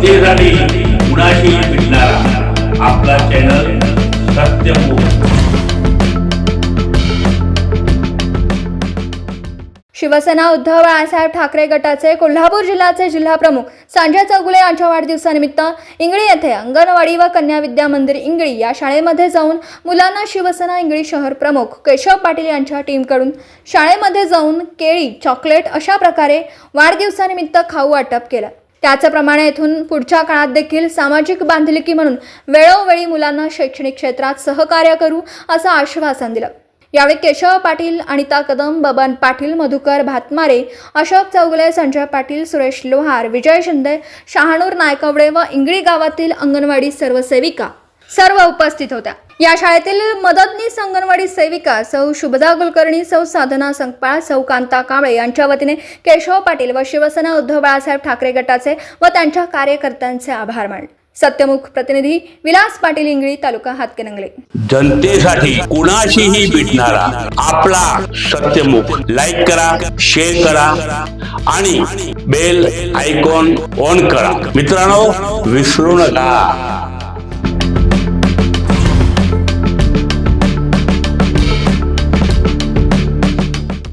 जनतेसाठी कुणाशी भेटणारा आपला चॅनल सत्यमुख शिवसेना उद्धव बाळासाहेब ठाकरे गटाचे कोल्हापूर जिल्ह्याचे जिल्हा प्रमुख संजय चौगुले यांच्या वाढदिवसानिमित्त इंगळी येथे अंगणवाडी व कन्या विद्या मंदिर इंगळी या शाळेमध्ये जाऊन मुलांना शिवसेना इंगळी शहर प्रमुख केशव पाटील यांच्या टीमकडून शाळेमध्ये जाऊन केळी चॉकलेट अशा प्रकारे वाढदिवसानिमित्त खाऊ वाटप केलं. त्याचप्रमाणे येथून पुढच्या काळात देखील सामाजिक बांधिलकी म्हणून वेळोवेळी मुलांना शैक्षणिक क्षेत्रात सहकार्य करू असं आश्वासन दिलं. यावेळी केशव पाटील अनिता कदम बबन पाटील मधुकर भातमारे अशोक चौगले संजय पाटील सुरेश लोहार विजय शिंदे शहाणूर नायकवडे व इंगळी गावातील अंगणवाडी सर्वसेविका सर्व उपस्थित होत्या. या शाळेतील मदतनीस अंगणवाडी सेविका सौ शुभदा कुलकर्णी सौ साधना संकपाळ सौ कांता कांबळे यांच्या वतीने केशव पाटील व शिवसेना उद्धव बाळासाहेब ठाकरे गटाचे व त्यांच्या कार्यकर्त्यांचे आभार मानले. सत्यमुख प्रतिनिधी विलास पाटील इंगळी तालुका हातकणंगले. जनतेसाठी कुणाशीही भेटणारा आपला सत्यमुख लाईक करा शेअर करा आणि बेल आयकॉन ऑन करा. मित्रांनो विसरू नका.